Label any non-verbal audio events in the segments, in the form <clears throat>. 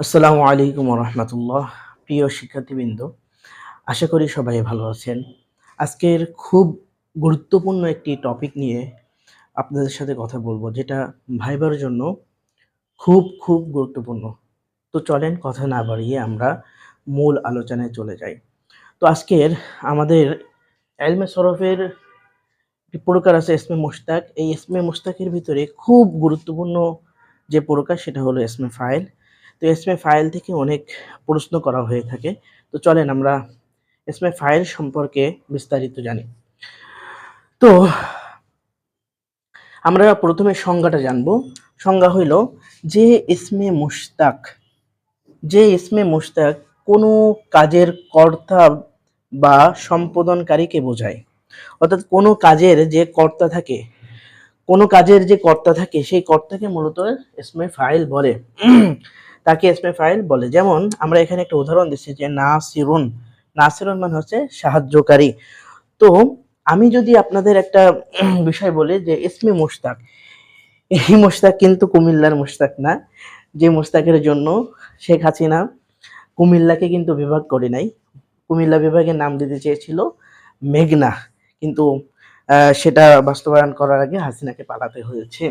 আসসালামু আলাইকুম রহমতুল্লাহ প্রিয় শিক্ষার্থীবৃন্দ, আশা করি সবাই ভালো আছেন। আজকের খুব গুরুত্বপূর্ণ একটি টপিক নিয়ে আপনাদের সাথে কথা বলব, যেটা ভাইবার জন্য খুব খুব গুরুত্বপূর্ণ। তো চলেন কথা না বাড়িয়ে আমরা মূল আলোচনায় চলে যাই। তো আজকের আমাদের এলমে সরফের প্রকার আছে এসমে মুশতাক, এই এসমে মুশতাকের ভিতরে খুব গুরুত্বপূর্ণ যে প্রকার সেটা হলো এসমে ফাইল। তো এসমে ফাইল থেকে অনেক প্রশ্ন করা হয়ে থাকে। তো চলেন আমরা এসমে ফাইল সম্পর্কে বিস্তারিত জানি। তো আমরা প্রথমে সংজ্ঞাটা জানব। সংজ্ঞা হইল যে ইসমে মুশতাক, যে ইসমে মুশতাক কোনো কাজের কর্তা বা সম্পাদনকারীকে বোঝায়। অর্থাৎ কোনো কাজের যে কর্তা থাকে, কোনো কাজের যে কর্তা থাকে, সেই কর্তাকে মূলত ইসমে ফাইল বলে। তাকে ইসমে ফাইল বলে। যেমন, আমরা এখানে একটা উদাহরণ দিচ্ছি যে নাসিরুন। নাসিরুন মানে হচ্ছে সাহায্যকারী। তো, আমি যদি আপনাদের একটা <clears throat> বিষয় বলি যে ইসমে মুশতাক, এই মুশতাক কিন্তু কুমিল্লার মুশতাক না। যে মুশতাকের জন্য শেখ হাসিনা কুমিল্লাকে কিন্তু বিভাগ করে নাই। কুমিল্লা বিভাগের নাম দিতে চেয়েছিল মেঘনা। কিন্তু সেটা বাস্তবায়ন করার আগে হাসিনাকে পালাতে হয়েছে।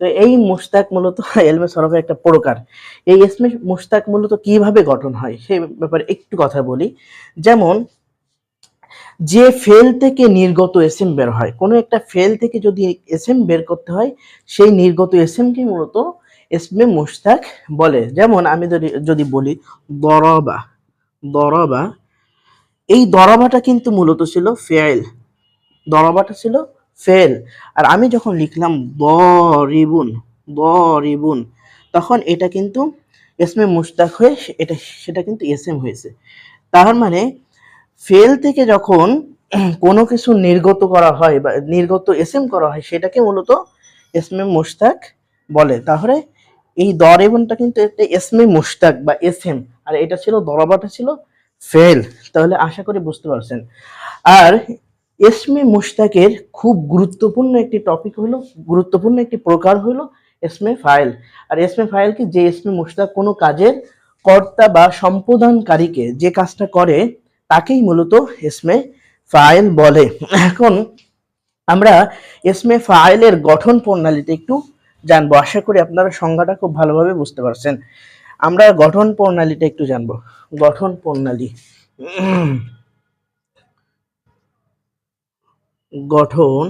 তো এই মুশতাক মূলত <laughs> এলমে সরফের একটা প্রকার। এই এসমে মুশতাক মূলত কীভাবে গঠন হয় সেই ব্যাপারে একটু কথা বলি। যেমন, যে ফেল থেকে নির্গত এসএম বের হয়, কোনো একটা ফেল থেকে যদি এসএম বের করতে হয়, সেই নির্গত এসএম কে মূলত এসমে মুশতাক বলে। যেমন, আমি যদি যদি বলি, দরবা দরবা, এই দরবাটা কিন্তু মূলত ছিল ফেল দরবাটা ছিল ফেল। আর আমি যখন লিখলাম দরিবুন দরিবুন তখন এটা কিন্তু এসমে মুশতাক হয়ে এটা সেটা কিন্তু এসএম হয়েছে। তার মানে ফেল থেকে যখন <clears throat> কোনো কিছু নির্গত করা হয় বা নির্গত এসএম করা হয়, সেটাকে মূলত এসমে মুশতাক বলে। তাহলে এই দরেবনটা কিন্তু একটা এসমে মুশতাক বা এসএম আর এটা ছিল দরবাটা ছিল ফেল। তাহলে আশা করি বুঝতে পারছেন। আর এসমে মুশতাকের খুব গুরুত্বপূর্ণ একটি টপিক হলো, গুরুত্বপূর্ণ একটি প্রকার হলো এসমে ফাইল। আর এসমে ফাইল কি? যে এসমে মুশতাক কোনো কাজের কর্তা বা সম্পাদনকারীকে যে কাজটা করে, তাকেই মূলত এসমে ফাইল বলে। এখন আমরা এসমে ফাইলের গঠন প্রণালীতে একটু জানব। আশা করি আপনারা সংজ্ঞাটা খুব ভালোভাবে বুঝতে পারছেন। আমরা গঠন প্রণালীটা একটু জানব। গঠন প্রণালী। গঠন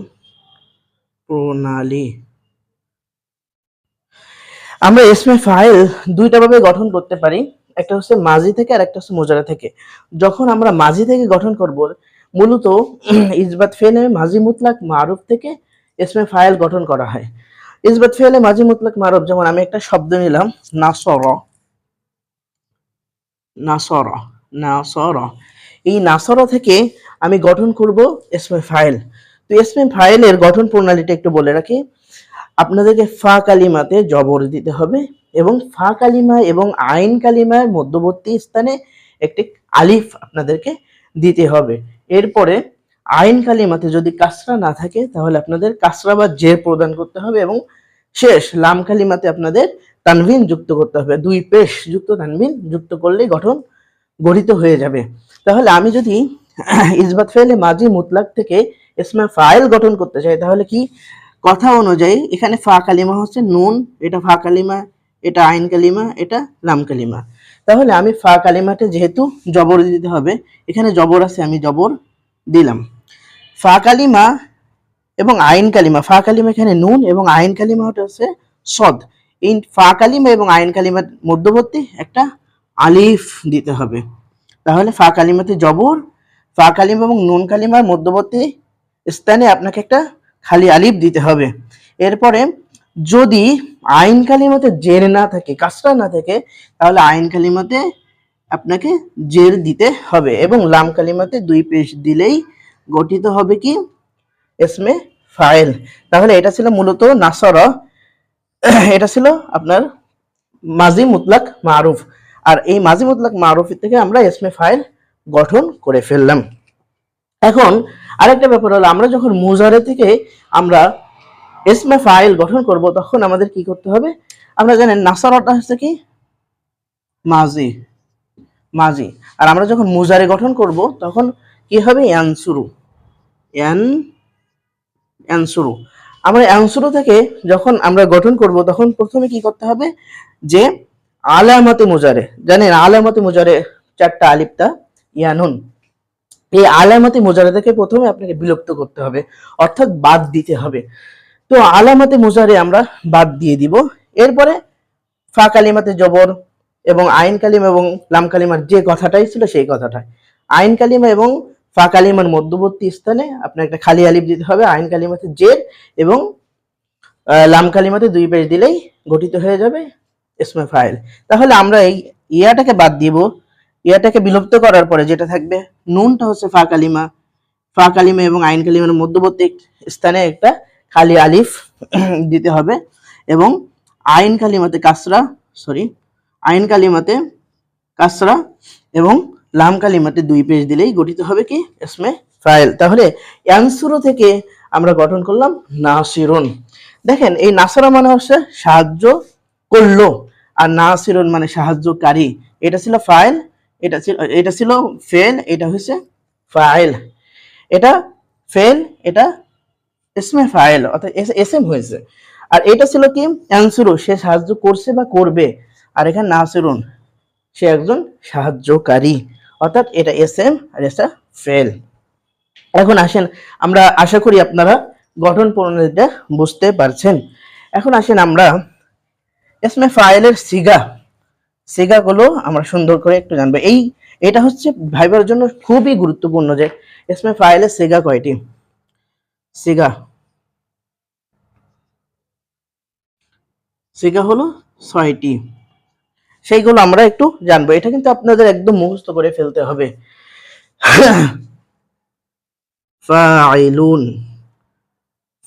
প্রণালী। আমরা এসমে ফাইল দুইটা ভাবে গঠন করতে পারি, একটা হচ্ছে মাঝি থেকে আর একটা হচ্ছে মোজারা থেকে। যখন আমরা মাঝি থেকে গঠন করব, মূলত ইসবাত ফেলে মাঝি মুতলাক মারুফ থেকে এসমে ফাইল গঠন করা হয়। ইজবাত ফেলে মাঝি মুতলাক মারুফ, যেমন আমি একটা শব্দ নিলাম, নাসর। নাসর নাসর। এই নাসর থেকে আমি গঠন করব এসমে ফাইল। তো এসমে ফাইলের গঠন প্রণালীটা একটু বলে রাখি। আপনাদেরকে ফা কালিমাতে জবর দিতে হবে এবং ফা কালিমা এবং আইন কালিমার মধ্যবর্তী স্থানে একটি আলিফ আপনাদেরকে দিতে হবে। এরপরে আইন কালিমাতে যদি কাসরা না থাকে, তাহলে আপনাদের কাসরা বা জের প্রদান করতে হবে এবং শেষ লাম কালিমাতে আপনাদের তানভিন যুক্ত করতে হবে। দুই পেশ যুক্ত তানভিন যুক্ত করলেই গঠন গঠিত হয়ে যাবে। তাহলে আমি যদি ইসবাত ফেলে মাঝি মুতলাক থেকে ইসমা ফাইল গঠন করতে চাই তাহলে কি? কথা অনুযায়ী এখানে ফা কালিমা হচ্ছে নুন, এটা ফা কালিমা, এটা আইন কালিমা, এটা লাম কালিমা। তাহলে আমি ফা কালিমাতে যেহেতু জবর দিতে হবে, এখানে জবর আছে, আমি জবর দিলাম। ফা কালিমা এবং আইন কালিমা, ফা কালিমা এখানে নুন এবং আইন কালিমা হচ্ছে সদ। এই ফা কালিমা এবং আইন কালিমার মধ্যবর্তী একটা আলিফ দিতে হবে। তাহলে ফা কালিমাতে জবর ফা কালিমা এবং নুন কালিমার মধ্যবর্তী স্থানে আপনাকে একটা খালি আলিফ দিতে হবে। এরপরে যদি আইন কালিমাতে জের না থাকে কাসরা না থাকে, তাহলে আইন কালিমাতে আপনাকে জের দিতে হবে এবং লাম কালিমাতে দুই পেশ দিলেই গঠিত হবে কি? এসমে ফাইল তাহলে এটা ছিল মূলত নাসর। <clears throat> এটা ছিল আপনার মাজি মুতলাক মারুফ। আর এই মাজি মুতলাক মারুফ থেকে আমরা এসমে ফাইল গঠন করে ফেললাম। এখন আরেকটা ব্যাপার হলো, আমরা যখন মুজারে থেকে আমরা এসমে ফাইল গঠন করব, তখন আমাদের কি করতে হবে? আমরা জানেন নাসারটা হচ্ছে কি? মাজি। মাজি। আর আমরা যখন মুজারে গঠন করব, তখন কি হবে? ইয়ানসুরু। ইয়ান অ্যানসুরু আমরা অ্যানসুরু থেকে যখন আমরা গঠন করব, তখন প্রথমে কি করতে হবে? যে আলামতে মুজারে। জানেন আলামতে মুজারে চারটা আলিফতা ইয়ানুন এই আলামতে মুজারে থেকে প্রথমে আপনাকে বিলুপ্ত করতে হবে, অর্থাৎ বাদ দিতে হবে। তো আলামতে মুজারে আমরা বাদ দিয়ে দিব। এরপরে ফা কালিমাতে জবর এবং আইন কালিমা এবং লাম কালিমার যে কথাটাই ছিল সেই কথাটাই। আইন কালিমা এবং ফা কালিমার মধ্যবর্তী স্থানে আপনার একটা খালি আলিফ দিতে হবে, আইন কালিমাতে জের এবং লাম কালিমাতে দুই পেজ দিলেই গঠিত হয়ে যাবে ইসমে ফাইল। তাহলে আমরা এই ইয়াটাকে বাদ দিব। ইয়াটাকে বিলুপ্ত করার পরে যেটা থাকবে, নুনটা হচ্ছে ফা কালিমা। ফা কালিমা এবং আইন কালিমার মধ্যবর্তী স্থানে একটা খালি আলিফ <clears throat> দিতে হবে এবং আইন কালিমাতে কাসরা সরি আইন কালিমাতে কাসরা এবং লাম কালিমাতে দুই পেজ দিলেই গঠিত হবে কি? ইসমে ফাইল। তাহলে ইয়ানসুরু থেকে আমরা গঠন করলাম নাসিরুন। দেখেন, এই নাসরা মানে হচ্ছে সাহায্য করল, আর নাসিরুন মানে সাহায্যকারী। এটা ছিল ফাইল এটা ছিল এটা ছিল ফেল, এটা হচ্ছে ফাইল। এটা ফেল, এটা ইসমে ফাইল, অর্থাৎ এস এম হয়েছে। আর এটা ছিল কি? অ্যান্সুরু সে সাহায্য করছে বা করবে। আর এখানে নাসিরুন, সে একজন সাহায্যকারী। অর্থাৎ এটা এস এম আর এটা ফেল। এখন আসেন, আমরা আশা করি আপনারা গঠন প্রণালীটা বুঝতে পারছেন। এখন আসেন আমরা এসমে ফাইলের সিগা সিগাগুলো আমরা সুন্দর করে একটু জানব। এই, এটা হচ্ছে ভাইবার জন্য খুবই গুরুত্বপূর্ণ যে এসমে ফাইলের সিগা কয়টি? সিগা। সিগা হলো ছয়টি। সেইগুলো আমরা একটু জানব। এটা কিন্তু আপনাদের একদম মুখস্থ করে ফেলতে হবে। ফাইলুন।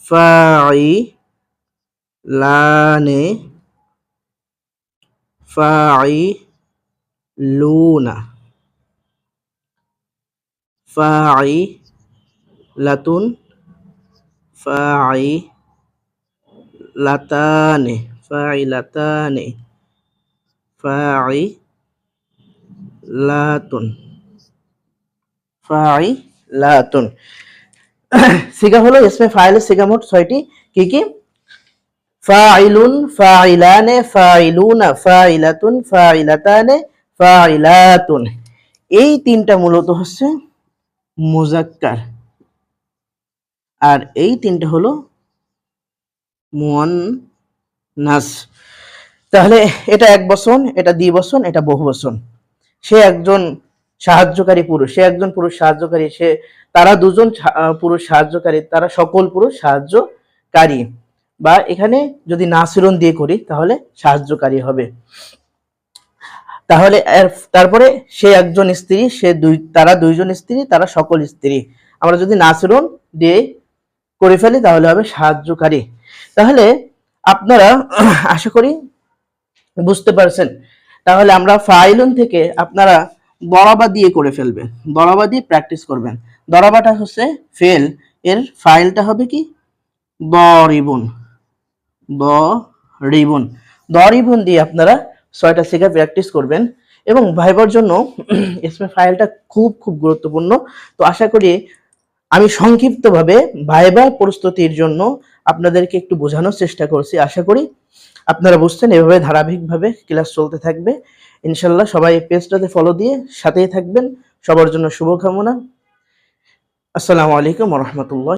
ফাইলানে ফাইলুনা ফাইলাতুন ফাইলাতানে ফাইলাতানে ফাইলাতুন ফাইলাতুন সিগা হলো ইসমে ফাইলের সিগা মোট ছয়টি। কি কি? ফাইলুন ফাইলানে ফাইলুনা ফাইলাতুন ফাইলাতানে ফাইলাতুন এই তিনটা মূলত হচ্ছে মুজাক্কার। আর এই তিনটা হলো মুয়ান্নাস। তাহলে এটা এক বচন, এটা দ্বি বচন, এটা বহু বচন। সে একজন সাহায্যকারী পুরুষ, সে একজন পুরুষ সাহায্যকারী, সে তারা দুজন পুরুষ সাহায্যকারী, তারা সকল পুরুষ সাহায্যকারী। বা এখানে যদি নাসিরন দিয়ে করি, তাহলে সাহায্যকারী হবে। তাহলে তারপরে সে একজন স্ত্রী, সে দুই, তারা দুইজন স্ত্রী, তারা সকল স্ত্রী। আমরা যদি নাসিরন দিয়ে করে ফেলি, তাহলে হবে সাহায্যকারী। তাহলে আপনারা <clears throat> আশা করি বুঝতে পারছেন। তাহলে আমরা ফাইলুন থেকে আপনারা দরাবা দিয়ে করে ফেলবেন। দরাবা দিয়ে প্র্যাকটিস করবেন। দরাবাটা হচ্ছে ফেল। এর ফাইলটা হবে কি? দরিবুন দরিবুন দরিবুন দিয়ে আপনারা ছয়টা শেখা প্র্যাকটিস করবেন এবং ভাইবার জন্য <clears throat> ইসমে ফাইলটা খুব খুব গুরুত্বপূর্ণ। তো আশা করি আমি সংক্ষিপ্তভাবে ভাইবা প্রস্তুতির জন্য আপনাদেরকে একটু বোঝানোর চেষ্টা করছি। আশা করি আপনারা বুঝছেন, এভাবে ধারাবাহিকভাবে ক্লাস চলতে থাকবে। ইনশাল্লাহ সবাই পেজটাতে ফলো দিয়ে সাথেই থাকবেন। সবার জন্য শুভকামনা। আসসালামু আলাইকুম রহমতুল্লাহ